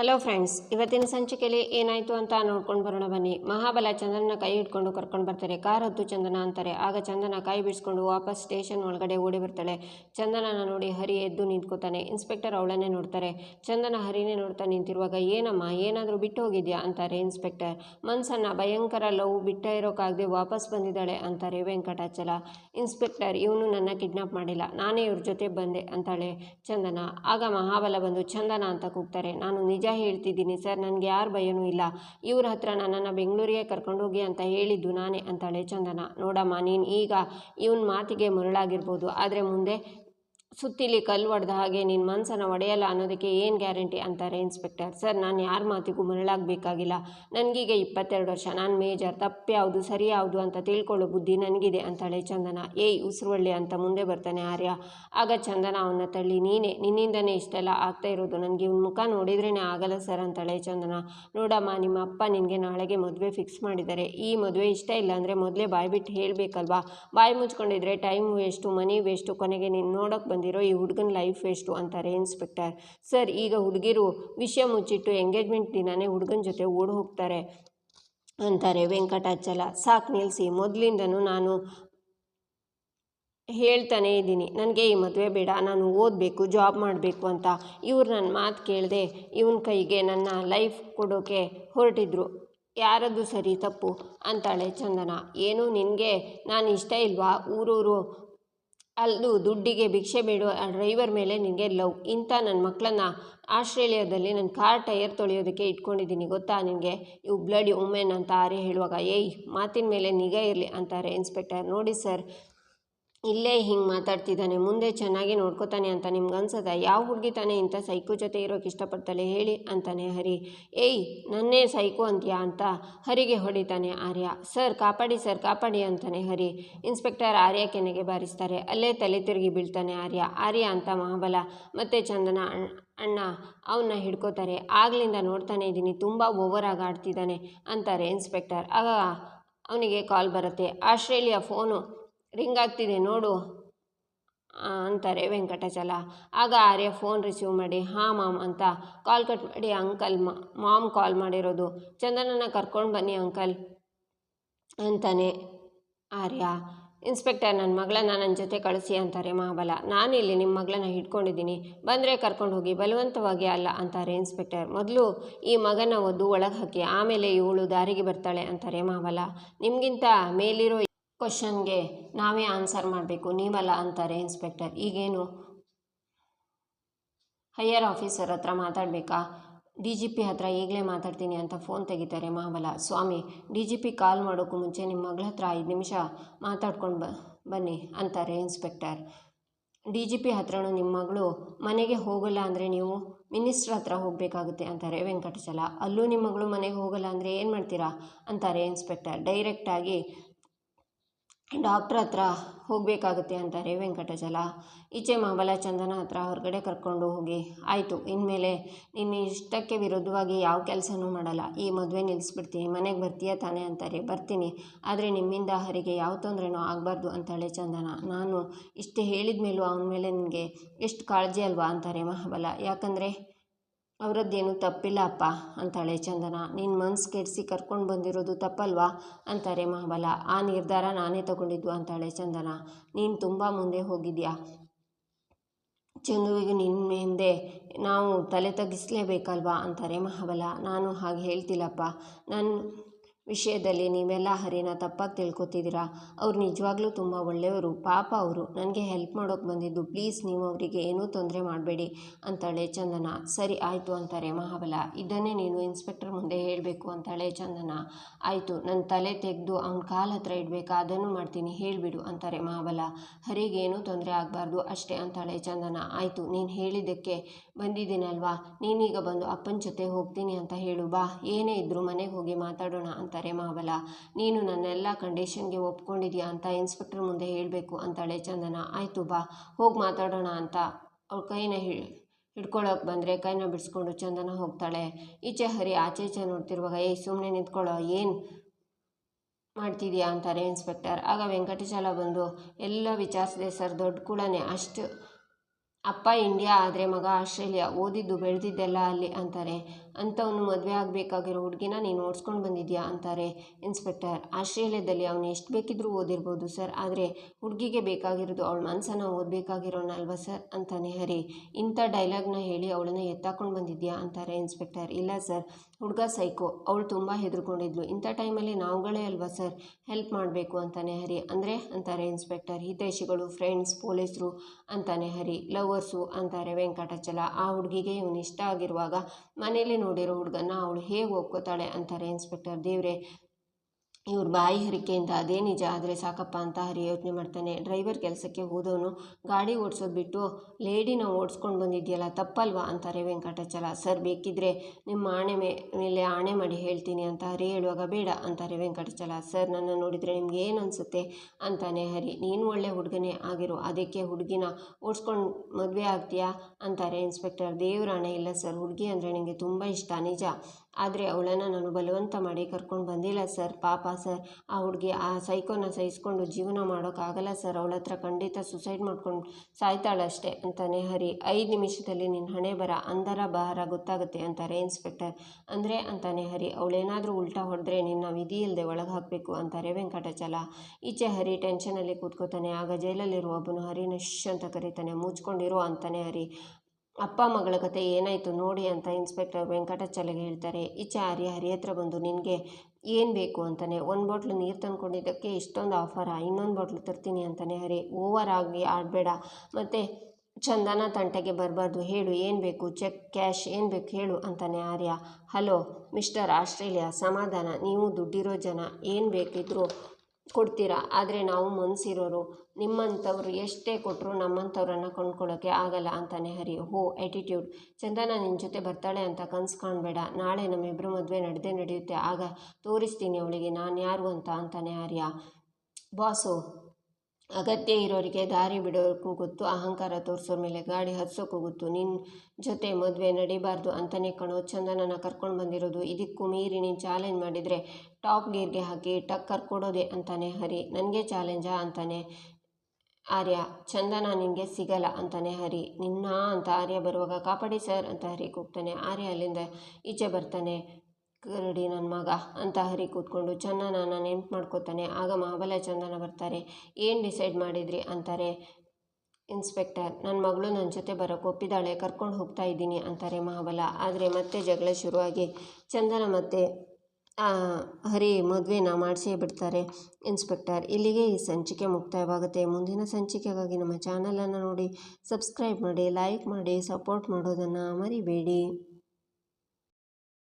Hello friends ಇವತ್ತಿನ ಸಂಚಿಕೆಯಲ್ಲಿ ಏನಾಯಿತು ಅಂತ ನೋಡ್ಕೊಂಡು ಬರೋಣ ಬನ್ನಿ. ಮಹಾಬಲ ಚಂದನ ಕೈ ಹಿಡ್ಕೊಂಡು ಕರ್ಕೊಂಡು ಬರ್ತಾರೆ. ಕಾರ್ ಹತ್ತು ಚಂದನ ಅಂತಾರೆ. ಆಗ ಚಂದನ ಕೈ ಬಿಡಿಸ್ಕೊಂಡು ವಾಪಸ್ ಸ್ಟೇಷನ್ ಒಳಗಡೆ ಓಡಿ ಬರ್ತಾಳೆ. ಚಂದನನ ನೋಡಿ ಹರಿ ಎದ್ದು ನಿಂತ್ಕೋತಾನೆ. ಇನ್ಸ್ಪೆಕ್ಟರ್ ಅವಳನ್ನೇ ನೋಡ್ತಾರೆ. ಚಂದನ ಹರಿನೇ ನೋಡ್ತಾ ನಿಂತಿರುವಾಗ, ಏನಮ್ಮ, ಏನಾದರೂ ಬಿಟ್ಟು ಹೋಗಿದ್ಯಾ? ಅಂತಾರೆ ಇನ್ಸ್ಪೆಕ್ಟರ್ ಮನ್ಸನ್ನ ಭಯಂಕರ ಲವ್ ಬಿಟ್ಟ ಇರೋಕ್ಕಾಗದೆ ವಾಪಸ್ ಬಂದಿದ್ದಾಳೆ ಅಂತಾರೆ ವೆಂಕಟಾಚಲ. ಇನ್ಸ್ಪೆಕ್ಟರ್ ಇವನು ನನ್ನ ಕಿಡ್ನಾಪ್ ಮಾಡಿಲ್ಲ. ನಾನೇ ಇವ್ರ ಜೊತೆ ಬಂದೆ, ಅಂತಾಳೆ ಚಂದನ. ಆಗ ಮಹಾಬಲ ಬಂದು, ಚಂದನ ಅಂತ ಕೂಗ್ತಾರೆ. ನಾನು ನಿಜ ಹೇಳ್ತಿದ್ದೀನಿ ಸರ್. ನನಗೆ ಯಾರು ಭಯನೂ ಇಲ್ಲ. ಇವ್ರ ಹತ್ರ ನನ್ನನ್ನು ಬೆಂಗಳೂರಿಗೆ ಕರ್ಕೊಂಡೋಗಿ ಅಂತ ಹೇಳಿದ್ದು ನಾನೇ ಅಂತಾಳೆ ಚಂದನ. ನೋಡಮ್ಮ, ನೀನು ಈಗ ಇವನ ಮಾತಿಗೆ ಮರುಳಾಗಿರ್ಬೋದು. ಆದರೆ ಮುಂದೆ ಸುತ್ತಿಲಿ ಕಲ್ಲು ಒಡೆದ ಹಾಗೆ ನಿನ್ನ ಮನಸ್ಸನ್ನು ಒಡೆಯಲ್ಲ ಅನ್ನೋದಕ್ಕೆ ಏನು ಗ್ಯಾರಂಟಿ ಅಂತಾರೆ ಇನ್ಸ್ಪೆಕ್ಟರ್? ಸರ್, ನಾನು ಯಾರ ಮಾತಿಗೂ ಮರಳಾಗಬೇಕಾಗಿಲ್ಲ. ನನಗೀಗ ಇಪ್ಪತ್ತೆರಡು ವರ್ಷ. ನಾನು ಮೇಜರ್. ತಪ್ಪು ಯಾವುದು ಸರಿ ಯಾವುದು ಅಂತ ತಿಳ್ಕೊಳ್ಳೋ ಬುದ್ಧಿ ನನಗಿದೆ, ಅಂತಾಳೆ ಚಂದನ. ಏಯ್ ಉಸಿರುವಳ್ಳಿ ಅಂತ ಮುಂದೆ ಬರ್ತಾನೆ ಆರ್ಯ. ಆಗ ಚಂದನ ಅವನ್ನ ತಳ್ಳಿ, ನೀನೇ, ನಿನ್ನಿಂದನೇ ಇಷ್ಟೆಲ್ಲ ಆಗ್ತಾ ಇರೋದು ನನಗೆ ಇವ್ನ ಮುಖ ನೋಡಿದ್ರೇ ಆಗಲ್ಲ ಸರ್, ಅಂತಾಳೆ ಚಂದನ. ನೋಡಮ್ಮ, ನಿಮ್ಮ ಅಪ್ಪ ನಿನಗೆ ನಾಳೆಗೆ ಮದುವೆ ಫಿಕ್ಸ್ ಮಾಡಿದ್ದಾರೆ. ಈ ಮದುವೆ ಇಷ್ಟ ಇಲ್ಲ ಅಂದರೆ ಮೊದಲೇ ಬಾಯಿ ಬಿಟ್ಟು ಹೇಳಬೇಕಲ್ವಾ? ಬಾಯಿ ಮುಚ್ಕೊಂಡಿದ್ರೆ ಟೈಮ್ ವೇಸ್ಟು ಮನಿ ವೇಸ್ಟು ಕೊನೆಗೆ ನೀನು ನೋಡೋಕೆ ಬಂದಿರೋ ಈ ಹುಡುಗನ ಲೈಫ್ ವೇಸ್ಟು ಅಂತಾರೆ ಇನ್ಸ್ಪೆಕ್ಟರ್ ಸರ್, ಈಗ ಹುಡುಗಿರು ವಿಷಯ ಮುಚ್ಚಿಟ್ಟು ಎಂಗೇಜ್ಮೆಂಟ್ ದಿನನೇ ಹುಡುಗನ ಜೊತೆ ಓಡಿ ಹೋಗ್ತಾರೆ ಅಂತಾರೆ ವೆಂಕಟಾಚಲ. ಸಾಕು ನಿಲ್ಲಿಸಿ ಮೊದಲಿಂದನೂ ನಾನು ಹೇಳ್ತಾನೇ ಇದ್ದೀನಿ. ನನಗೆ ಈ ಮದುವೆ ಬೇಡ, ನಾನು ಓದಬೇಕು ಜಾಬ್ ಮಾಡಬೇಕು ಅಂತ. ಇವ್ರು ನನ್ನ ಮಾತು ಕೇಳದೆ ಇವನ ಕೈಗೆ ನನ್ನ ಲೈಫ್ ಕೊಡೋಕೆ ಹೊರಟಿದ್ರು. ಯಾರದ್ದು ಸರಿ, ತಪ್ಪು ಅಂತಾಳೆ ಚಂದನ. ಏನು ನಿನಗೆ ನಾನು ಇಷ್ಟ ಇಲ್ವಾ? ಊರೂರು ಅಲ್ಲೂ ದುಡ್ಡಿಗೆ ಭಿಕ್ಷೆ ಬೇಡುವ ಡ್ರೈವರ್ ಮೇಲೆ ನಿನಗೆ ಲವ್ ಇಂಥ ನನ್ನ ಮಕ್ಕಳನ್ನ ಆಸ್ಟ್ರೇಲಿಯಾದಲ್ಲಿ ನನ್ನ ಕಾರ್ ಟೈರ್ ತೊಳೆಯೋದಕ್ಕೆ ಇಟ್ಕೊಂಡಿದ್ದೀನಿ. ಗೊತ್ತಾ ನಿನಗೆ? ಇವು ಬ್ಲಡ್ ವುಮೆನ್ ಅಂತ ಆರ್ಯ ಹೇಳುವಾಗ, ಏಯ್, ಮಾತಿನ ಮೇಲೆ ನಿಗಾ ಇರಲಿ ಅಂತಾರೆ ಇನ್ಸ್ಪೆಕ್ಟರ್ ನೋಡಿ ಸರ್ ಇಲ್ಲೇ ಹಿಂಗೆ ಮಾತಾಡ್ತಿದ್ದಾನೆ, ಮುಂದೆ ಚೆನ್ನಾಗಿ ನೋಡ್ಕೋತಾನೆ ಅಂತ ನಿಮ್ಗೆ ಅನ್ಸದ? ಯಾವ ಹುಡುಗಿ ತಾನೇ ಇಂಥ ಸೈಕೋ ಜೊತೆ ಇರೋಕೆ ಇಷ್ಟಪಡ್ತಾಳೆ ಹೇಳಿ ಅಂತಾನೆ ಹರಿ. ಏಯ್, ನನ್ನೇ ಸೈಕೋ ಅಂತೀಯಾ ಅಂತ ಹರಿಗೆ ಹೊಡಿತಾನೆ ಆರ್ಯ. ಸರ್, ಕಾಪಾಡಿ ಸರ್, ಕಾಪಾಡಿ ಅಂತಾನೆ ಹರಿ. ಇನ್ಸ್ಪೆಕ್ಟರ್ ಆರ್ಯ ಕೆನೆಗೆ ಬಾರಿಸ್ತಾರೆ. ಅಲ್ಲೇ ತಲೆ ತಿರುಗಿ ಬೀಳ್ತಾನೆ ಆರ್ಯ. ಆರ್ಯ ಅಂತ ಮಹಾಬಲ, ಮತ್ತು ಚಂದನ ಅಣ್- ಅಣ್ಣ ಅವನ್ನ ಹಿಡ್ಕೋತಾರೆ. ಆಗಲಿಂದ ನೋಡ್ತಾನೆ ಇದ್ದೀನಿ ತುಂಬ ಓವರ್ ಆಗಿ ಆಡ್ತಿದ್ದಾನೆ ಅಂತಾರೆ ಇನ್ಸ್ಪೆಕ್ಟರ್. ಆಗ ಅವನಿಗೆ ಕಾಲ್ ಬರುತ್ತೆ. ಆಸ್ಟ್ರೇಲಿಯಾ ಫೋನು ರಿಂಗ್ ಆಗ್ತಿದೆ ನೋಡು. ಅಂತಾರೆ ವೆಂಕಟಾಚಲ. ಆಗ ಆರ್ಯ ಫೋನ್ ರಿಸೀವ್ ಮಾಡಿ, ಹಾಂ, ಮಾಮ್ ಅಂತ. ಕಾಲ್ ಕಟ್ ಮಾಡಿ, ಅಂಕಲ್ ಮಾಮ್ ಕಾಲ್ ಮಾಡಿರೋದು. ಚಂದನನ್ನ ಕರ್ಕೊಂಡು ಬನ್ನಿ, ಅಂಕಲ್ ಅಂತಾನೆ ಆರ್ಯ. ಇನ್ಸ್ಪೆಕ್ಟರ್ ನನ್ನ ಮಗಳನ್ನ ನನ್ನ ಜೊತೆ ಕಳಿಸಿ ಅಂತಾರೆ ಮಹಾಬಲ ನಾನಿಲ್ಲಿ ನಿಮ್ಮ ಮಗಳನ್ನ ಹಿಡ್ಕೊಂಡಿದ್ದೀನಿ. ಬಂದರೆ ಕರ್ಕೊಂಡು ಹೋಗಿ, ಬಲವಂತವಾಗಿ ಅಲ್ಲ ಅಂತಾರೆ ಇನ್ಸ್ಪೆಕ್ಟರ್. ಮೊದಲು ಈ ಮಗನ ಒದ್ದು ಒಳಗೆ ಹಾಕಿ, ಆಮೇಲೆ ಇವಳು ದಾರಿಗೆ ಬರ್ತಾಳೆ ಅಂತಾರೆ ಮಹಾಬಲ ನಿಮಗಿಂತ ಮೇಲಿರೋ ಕ್ವಶನ್ಗೆ ನಾವೇ ಆನ್ಸರ್ ಮಾಡಬೇಕು. ನೀವಲ್ಲ ಅಂತಾರೆ ಇನ್ಸ್ಪೆಕ್ಟರ್ ಈಗೇನು? ಹೈಯರ್ ಆಫೀಸರ್ ಹತ್ರ ಮಾತಾಡಬೇಕಾ? ಡಿ ಜಿ ಪಿ ಹತ್ರ ಈಗಲೇ ಮಾತಾಡ್ತೀನಿ ಅಂತ ಫೋನ್ ತೆಗಿತಾರೆ Mahabala Swamy D G P call ಮಾಡೋಕ್ಕೂ ಮುಂಚೆ ನಿಮ್ಮ ಮಗಳ ಹತ್ರ ಐದು ನಿಮಿಷ ಮಾತಾಡ್ಕೊಂಡು ಬ, ಬನ್ನಿ ಅಂತಾರೆ ಇನ್ಸ್ಪೆಕ್ಟರ್ ಡಿ ಜಿ ಪಿ ಹತ್ರನೂ ನಿಮ್ಮ ಮಗಳು ಮನೆಗೆ ಹೋಗಲ್ಲ ಅಂದರೆ ನೀವು ಮಿನಿಸ್ಟ್ರ್ ಹತ್ರ ಹೋಗಬೇಕಾಗುತ್ತೆ ಅಂತಾರೆ ವೆಂಕಟಚಲ. ಅಲ್ಲೂ ನಿಮ್ಮ ಮಗಳು ಮನೆಗೆ ಹೋಗಲ್ಲ ಅಂದರೆ ಏನು ಮಾಡ್ತೀರಾ? ಅಂತಾರೆ ಇನ್ಸ್ಪೆಕ್ಟರ್ ಡೈರೆಕ್ಟಾಗಿ ಡಾಕ್ಟ್ರ್ ಹತ್ರ ಹೋಗಬೇಕಾಗುತ್ತೆ ಅಂತಾರೆ ವೆಂಕಟಜಲ ಈಚೆ ಮಹಾಬಲ ಚಂದನ ಹತ್ರ ಹೊರಗಡೆ ಕರ್ಕೊಂಡು ಹೋಗಿ, ಆಯಿತು, ಇನ್ಮೇಲೆ ನಿನ್ನ ಇಷ್ಟಕ್ಕೆ ವಿರುದ್ಧವಾಗಿ ಯಾವ ಕೆಲಸನೂ ಮಾಡಲ್ಲ. ಈ ಮದುವೆ ನಿಲ್ಲಿಸ್ಬಿಡ್ತೀನಿ ಮನೆಗೆ ಬರ್ತೀಯಾ ತಾನೇ? ಅಂತಾರೆ. ಬರ್ತೀನಿ. ಆದರೆ ನಿಮ್ಮಿಂದ ಹರಿಗೆ ಯಾವ ತೊಂದರೆನೂ ಆಗಬಾರ್ದು, ಅಂತಾಳೆ ಚಂದನ. ನಾನು ಇಷ್ಟು ಹೇಳಿದ ಮೇಲೂ ಅವನ ಮೇಲೆ ನಿನಗೆ ಎಷ್ಟು ಕಾಳಜಿ ಅಲ್ವಾ? ಅಂತಾರೆ ಮಹಾಬಲ. ಯಾಕಂದರೆ ಅವರದ್ದೇನು ತಪ್ಪಿಲ್ಲ ಅಪ್ಪ ಅಂತಾಳೆ ಚಂದನ. ನಿನ್ನ ಮನ್ಸು ಕೆಡಿಸಿ ಕರ್ಕೊಂಡು ಬಂದಿರೋದು ತಪ್ಪಲ್ವಾ? ಅಂತಾರೆ ಮಹಾಬಲ. ಆ ನಿರ್ಧಾರ ನಾನೇ ತಗೊಂಡಿದ್ದು, ಅಂತಾಳೆ ಚಂದನ. ನೀನು ತುಂಬ ಮುಂದೆ ಹೋಗಿದ್ಯಾ? ಚಂದುವಿಗೆ ನಿನ್ನ ಹಿಂದೆ ನಾವು ತಲೆ ತಗ್ಗಿಸಲೇಬೇಕಲ್ವಾ? ಅಂತಾರೆ ಮಹಾಬಲ. ನಾನು ಹಾಗೆ ಹೇಳ್ತಿಲ್ಲಪ್ಪ. ನನ್ನ ವಿಷಯದಲ್ಲಿ ನೀವೆಲ್ಲ ಹರಿನ ತಪ್ಪಾಗಿ ತಿಳ್ಕೊತಿದ್ದೀರಾ? ಅವ್ರು ನಿಜವಾಗ್ಲೂ ತುಂಬ ಒಳ್ಳೆಯವರು. ಪಾಪ ಅವರು. ನನಗೆ ಹೆಲ್ಪ್ ಮಾಡೋಕ್ಕೆ ಬಂದಿದ್ದು. ಪ್ಲೀಸ್ ನೀವು ಅವರಿಗೆ ಏನೂ ತೊಂದರೆ ಮಾಡಬೇಡಿ ಅಂತಾಳೆ ಚಂದನ. ಸರಿ, ಆಯಿತು ಅಂತಾರೆ ಮಹಾಬಲ. ಇದನ್ನೇ ನೀನು ಇನ್ಸ್ಪೆಕ್ಟರ್ ಮುಂದೆ ಹೇಳಬೇಕು ಅಂತಾಳೆ ಚಂದನ. ಆಯಿತು ನನ್ನ ತಲೆ ತೆಗೆದು ಅವ್ನ ಕಾಲ ಹತ್ರ ಇಡಬೇಕಾ? ಅದನ್ನು ಮಾಡ್ತೀನಿ. ಹೇಳಿಬಿಡು ಅಂತಾರೆ ಮಹಾಬಲ. ಹರಿಗೆ ಏನೂ ತೊಂದರೆ ಆಗಬಾರ್ದು ಅಷ್ಟೇ ಅಂತಾಳೆ ಚಂದನ. ಆಯಿತು, ನೀನು ಹೇಳಿದ್ದಕ್ಕೆ ಬಂದಿದ್ದೀನಲ್ವಾ? ನೀನೀಗ ಬಂದು ಅಪ್ಪನ ಜೊತೆ ಹೋಗ್ತೀನಿ ಅಂತ ಹೇಳು, ಬಾ. ಏನೇ ಇದ್ದರೂ ಮನೆಗೆ ಹೋಗಿ ಮಾತಾಡೋಣ ಅಂತಾರೆ ಮಾವಲ. ನೀನು ನನ್ನೆಲ್ಲ ಕಂಡೀಷನ್ಗೆ ಒಪ್ಕೊಂಡಿದ್ಯಾ ಅಂತ ಇನ್ಸ್ಪೆಕ್ಟರ್ ಮುಂದೆ ಹೇಳಬೇಕು ಅಂತಾಳೆ ಚಂದನ. ಆಯಿತು, ಬಾ. ಹೋಗಿ ಮಾತಾಡೋಣ ಅಂತ ಅವ್ಳ ಕೈನ ಹಿ ಹಿಡ್ಕೊಳ್ಳೋಕೆ ಬಂದರೆ ಕೈನ ಬಿಡಿಸ್ಕೊಂಡು ಚಂದನ ಹೋಗ್ತಾಳೆ. ಈಚೆ ಹರಿ ಆಚೆ ಈಚೆ ನೋಡ್ತಿರುವಾಗ, ಏಯ್ ಸುಮ್ಮನೆ ನಿಂತ್ಕೊಳ್ಳೋ. ಏನು ಮಾಡ್ತಿದ್ಯಾ? ಅಂತಾರೆ ಇನ್ಸ್ಪೆಕ್ಟರ್. ಆಗ ವೆಂಕಟೇಶಾಲ ಬಂದು, ಎಲ್ಲ ವಿಚಾರಿಸಿದೆ ಸರ್, ದೊಡ್ಡ ಕೂಡನೇ. ಅಷ್ಟು ಅಪ್ಪ ಇಂಡಿಯಾ ಆದರೆ ಮಗ ಆಸ್ಟ್ರೇಲಿಯಾ ಓದಿದ್ದು ಬೆಳೆದಿದ್ದೆಲ್ಲ ಅಲ್ಲಿ ಅಂತಾರೆ. ಅಂಥವನು ಮದುವೆ ಆಗಬೇಕಾಗಿರೋ ಹುಡುಗಿನ ನೀನು ಓಡಿಸ್ಕೊಂಡು ಬಂದಿದ್ಯಾ ಅಂತಾರೆ ಇನ್ಸ್ಪೆಕ್ಟರ್. ಆಸ್ಟ್ರೇಲಿಯಾದಲ್ಲಿ ಅವನು ಎಷ್ಟು ಬೇಕಿದ್ರೂ ಓದಿರ್ಬೋದು ಸರ್, ಆದರೆ ಹುಡುಗಿಗೆ ಬೇಕಾಗಿರೋದು ಅವಳ ಮನಸ್ಸನ್ನು ಓದಬೇಕಾಗಿರೋನಲ್ವ ಸರ್ ಅಂತಾನೆ ಹರಿ. ಇಂಥ ಡೈಲಾಗ್ನ ಹೇಳಿ ಅವಳನ್ನು ಎತ್ತಾಕೊಂಡು ಬಂದಿದ್ಯಾ ಅಂತಾರೆ ಇನ್ಸ್ಪೆಕ್ಟರ್. ಇಲ್ಲ ಸರ್, ಹುಡುಗ ಸೈಕೋ, ಅವಳು ತುಂಬ ಹೆದರ್ಕೊಂಡಿದ್ಲು. ಇಂಥ ಟೈಮಲ್ಲಿ ನಾವುಗಳೇ ಅಲ್ವಾ ಸರ್ ಹೆಲ್ಪ್ ಮಾಡಬೇಕು ಅಂತಾನೆ ಹರಿ. ಅಂದರೆ ಅಂತಾರೆ ಇನ್ಸ್ಪೆಕ್ಟರ್, ಹಿತೈಷಿಗಳು, ಫ್ರೆಂಡ್ಸ್, ಪೊಲೀಸರು ಅಂತಾನೆ ಹರಿ. ಲವರ್ಸು ಅಂತಾರೆ ವೆಂಕಟಾಚಲ. ಆ ಹುಡುಗಿಗೆ ಇವನು ಇಷ್ಟ ಆಗಿರುವಾಗ ಮನೇಲಿ ನೋಡಿರೋ ಹುಡುಗನ ಅವಳು ಹೇಗೆ ಒಪ್ಕೋತಾಳೆ ಅಂತಾರೆ ಇನ್ಸ್ಪೆಕ್ಟರ್ ದೇವ್ರೆ ಇವ್ರ ಬಾಯಿ ಹರಿಕೆಯಿಂದ ಅದೇ ನಿಜ, ಆದರೆ ಸಾಕಪ್ಪ ಅಂತ ಹರಿ ಯೋಚನೆ ಮಾಡ್ತಾನೆ. ಡ್ರೈವರ್ ಕೆಲಸಕ್ಕೆ ಹೋದವನು, ಗಾಡಿ ಓಡಿಸೋದು ಬಿಟ್ಟು, ಲೇಡಿನ ಓಡಿಸ್ಕೊಂಡು ಬಂದಿದ್ಯಲ್ಲ, ತಪ್ಪಲ್ವಾ? ಅಂತಾರೆ ವೆಂಕಟಾಚಲ. ಸರ್, ಬೇಕಿದ್ರೆ ನಿಮ್ಮ ಆಣೆ ಮೇಲೆ ಆಣೆ ಮಾಡಿ ಹೇಳ್ತೀನಿ ಅಂತ ಹರಿ ಹೇಳುವಾಗ ಬೇಡ, ಅಂತಾರೆ ವೆಂಕಟಾಚಲ. ಸರ್, ನನ್ನ ನೋಡಿದರೆ ನಿಮ್ಗೆ ಏನು ಅನಿಸುತ್ತೆ? ಅಂತಾನೆ ಹರಿ. ನೀನು ಒಳ್ಳೆ ಹುಡುಗನೇ ಆಗಿರು, ಅದಕ್ಕೆ ಹುಡುಗಿನ ಓಡಿಸ್ಕೊಂಡು ಮದುವೆ ಆಗ್ತೀಯಾ? ಅಂತಾರೆ ಇನ್ಸ್ಪೆಕ್ಟರ್. ದೇವರಾಣೆ ಇಲ್ಲ ಸರ್, ಹುಡುಗಿ ಅಂದರೆ ನನಗೆ ತುಂಬ ಇಷ್ಟ, ನಿಜ. ಆದರೆ ಅವಳನ್ನು ನಾನು ಬಲವಂತ ಮಾಡಿ ಕರ್ಕೊಂಡು ಬಂದಿಲ್ಲ ಸರ್. ಪಾಪ ಸರ್, ಆ ಹುಡುಗಿ, ಆ ಸೈಕೋನ ಸಹಿಸ್ಕೊಂಡು ಜೀವನ ಮಾಡೋಕ್ಕಾಗಲ್ಲ ಸರ್. ಅವಳ ಹತ್ರ ಖಂಡಿತ ಸುಸೈಡ್ ಮಾಡ್ಕೊಂಡು ಸಾಯ್ತಾಳಷ್ಟೇ ಅಂತಾನೆ ಹರಿ. ಐದು ನಿಮಿಷದಲ್ಲಿ ನಿನ್ನ ಹಣೆ ಬರ, ಅಂದರ ಬಹರ ಗೊತ್ತಾಗುತ್ತೆ ಅಂತಾರೆ ಇನ್ಸ್ಪೆಕ್ಟರ್. ಅಂದರೆ ಅಂತಾನೆ ಹರಿ, ಅವಳೇನಾದರೂ ಉಲ್ಟಾ ಹೊಡೆದ್ರೆ ನಿನ್ನ ವಿಧಿ ಇಲ್ಲದೆ ಒಳಗೆ ಹಾಕಬೇಕು ಅಂತಾರೆ ವೆಂಕಟಾಚಲ. ಈಚೆ ಹರಿ ಟೆನ್ಷನಲ್ಲಿ ಕೂತ್ಕೋತಾನೆ, ಆಗ ಜೈಲಲ್ಲಿರುವ ಒಬ್ಬನು ಹರಿನ ಶ್ ಅಂತ ಕರೀತಾನೆ, ಮುಚ್ಕೊಂಡಿರೋ ಅಂತಾನೆ ಹರಿ. ಅಪ್ಪ ಮಗಳ ಕತೆ ಏನಾಯಿತು ನೋಡಿ ಅಂತ ಇನ್ಸ್ಪೆಕ್ಟರ್ ವೆಂಕಟಾಚಲಗೆ ಹೇಳ್ತಾರೆ, ಈಚೆ ಆರ್ಯ ಹರಿ ಹತ್ರ ಬಂದು ನಿನಗೆ ಏನು ಬೇಕು? ಅಂತಾನೆ. ಒಂದು ಬಾಟ್ಲು ನೀರು ತಂದುಕೊಂಡಿದ್ದಕ್ಕೆ ಇಷ್ಟೊಂದು ಆಫರಾ? ಇನ್ನೊಂದು ಬಾಟ್ಲು ತರ್ತೀನಿ ಅಂತಾನೆ ಹರಿ. ಓವರ್ ಆಗಿ ಆಡಬೇಡ ಮತ್ತು ಚಂದನ ತಂಟೆಗೆ ಬರಬಾರ್ದು. ಹೇಳು, ಏನು ಬೇಕು? ಚೆಕ್, ಕ್ಯಾಶ್ ಏನು ಬೇಕು ಹೇಳು ಅಂತಾನೆ ಆರ್ಯ. ಹಲೋ, ಮಿಸ್ಟರ್ ಆಸ್ಟ್ರೇಲಿಯಾ, ಸಮಾಧಾನ. ನೀವು ದುಡ್ಡಿರೋ ಜನ, ಏನು ಬೇಕಿದ್ರೂ ಕೊಡ್ತೀರಾ? ಆದರೆ ನಾವು ಮನಸ್ಸಿರೋರು ನಿಮ್ಮಂಥವ್ರು ಎಷ್ಟೇ ಕೊಟ್ಟರು ನಮ್ಮಂಥವ್ರನ್ನು ಕೊಂಡ್ಕೊಳ್ಳೋಕ್ಕೆ ಆಗಲ್ಲ ಅಂತಾನೆ ಹರಿ. ಹೋ ಆ್ಯಟಿಟ್ಯೂಡ್ ಚಂದನ ನಿನ್ನ ಜೊತೆ ಬರ್ತಾಳೆ ಅಂತ ಕನ್ಸು ಕಾಣಬೇಡ. ನಾಳೆ ನಮ್ಮಿಬ್ಬರು ಮದುವೆ ನಡೆದೇ ನಡೆಯುತ್ತೆ. ಆಗ ತೋರಿಸ್ತೀನಿ ಅವಳಿಗೆ. ನಾನು ಯಾರು ಅಂತ ಅಂತಾನೆ ಆರ್ಯ ಬಾಸು ಅಗತ್ಯ ಇರೋರಿಗೆ ದಾರಿ ಬಿಡೋಕ್ಕೂ ಗೊತ್ತು ಅಹಂಕಾರ ತೋರಿಸೋ ಮೇಲೆ ಗಾಡಿ ಹತ್ಸೋಕ್ಕೂ ಗೊತ್ತು ನಿನ್ನ ಜೊತೆ ಮದುವೆ ನಡಿಬಾರ್ದು ಅಂತಲೇ ಕಣೋ, ಚಂದನನ ಕರ್ಕೊಂಡು ಬಂದಿರೋದು. ಇದಕ್ಕೂ ಮೀರಿ ನೀನು ಚಾಲೆಂಜ್ ಮಾಡಿದರೆ ಟಾಪ್ ಗೇರ್ಗೆ ಹಾಕಿ ಟಕ್ಕರ್ ಕೊಡೋದೆ ಅಂತಾನೆ ಹರಿ. ನನಗೆ ಚಾಲೆಂಜಾ ಅಂತಾನೆ ಆರ್ಯ. ಚಂದನ ನಿನಗೆ ಸಿಗಲ್ಲ ಅಂತಾನೆ ಹರಿ. ನಿನ್ನ ಅಂತ ಆರ್ಯ ಬರುವಾಗ ಕಾಪಾಡಿ ಸರ್ ಅಂತ ಹರಿ ಕೂಗ್ತಾನೆ. ಆರ್ಯ ಅಲ್ಲಿಂದ ಈಚೆ ಬರ್ತಾನೆ. ಕರಡಿ ನನ್ನ ಮಗ ಅಂತ ಹರಿ ಕೂತ್ಕೊಂಡು ಚಂದನನ ನೆನ್ಪು ಮಾಡ್ಕೋತಾನೆ. ಆಗ ಮಹಾಬಲ ಚಂದನ ಬರ್ತಾರೆ. ಏನು ಡಿಸೈಡ್ ಮಾಡಿದ್ರಿ ಅಂತಾರೆ. ಇನ್ಸ್ಪೆಕ್ಟರ್ ನನ್ನ ಮಗಳು ನನ್ನ ಜೊತೆ ಬರೋಕ್ಕೆ ಒಪ್ಪಿದಾಳೆ, ಕರ್ಕೊಂಡು ಹೋಗ್ತಾ ಇದ್ದೀನಿ ಅಂತಾರೆ ಮಹಾಬಲ. ಆದರೆ ಮತ್ತೆ ಜಗಳ ಶುರುವಾಗಿ ಚಂದನ ಮತ್ತೆ ಹರಿ ಮದುವೆನ ಮಾಡಿಸೇ ಬಿಡ್ತಾರೆ. ಇನ್ಸ್ಪೆಕ್ಟರ್, ಇಲ್ಲಿಗೆ ಈ ಸಂಚಿಕೆ ಮುಕ್ತಾಯವಾಗುತ್ತೆ. ಮುಂದಿನ ಸಂಚಿಕೆಗಾಗಿ ನಮ್ಮ ಚಾನಲನ್ನು ನೋಡಿ, ಸಬ್ಸ್ಕ್ರೈಬ್ ಮಾಡಿ, ಲೈಕ್ ಮಾಡಿ, ಸಪೋರ್ಟ್ ಮಾಡೋದನ್ನು ಮರಿಬೇಡಿ.